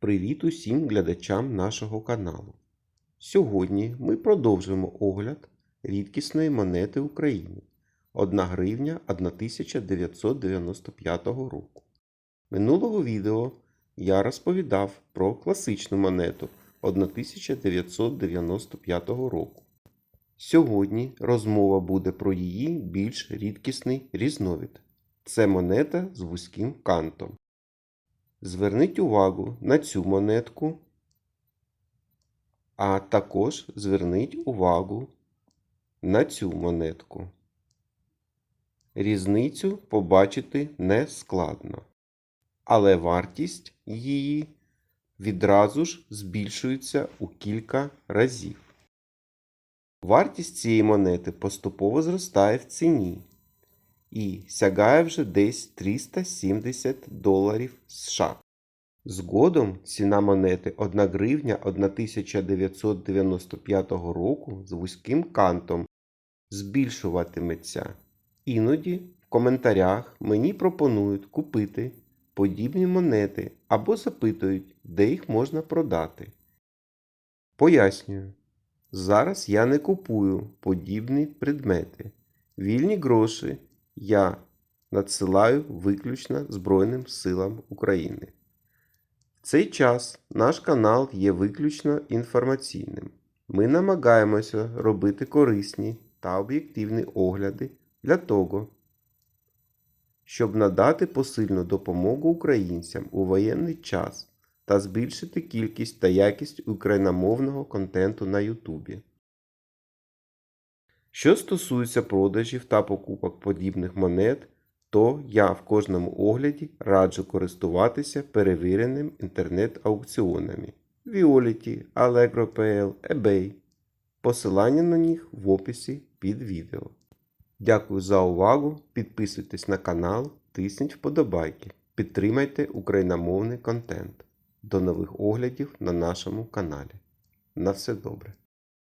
Привіт усім глядачам нашого каналу. Сьогодні ми продовжуємо огляд рідкісної монети України 1 гривня 1995 року. Минулого відео я розповідав про класичну монету 1995 року. Сьогодні розмова буде про її більш рідкісний різновид. Це монета з вузьким кантом. Зверніть увагу на цю монетку, а також зверніть увагу на цю монетку. Різницю побачити не складно, але вартість її відразу ж збільшується у кілька разів. Вартість цієї монети поступово зростає в ціні і сягає вже десь 370 доларів США. Згодом ціна монети 1 гривня 1995 року з вузьким кантом збільшуватиметься. Іноді в коментарях мені пропонують купити подібні монети або запитують, де їх можна продати. Пояснюю, зараз я не купую подібні предмети. Вільні гроші я надсилаю виключно Збройним силам України. В цей час наш канал є виключно інформаційним. Ми намагаємося робити корисні та об'єктивні огляди для того, щоб надати посильну допомогу українцям у воєнний час та збільшити кількість та якість україномовного контенту на Ютубі. Що стосується продажів та покупок подібних монет, то я в кожному огляді раджу користуватися перевіреним інтернет-аукціонами Violet, Allegro.pl, eBay. Посилання на них в описі під відео. Дякую за увагу. Підписуйтесь на канал, тисніть вподобайки, підтримайте україномовний контент. До нових оглядів на нашому каналі. На все добре!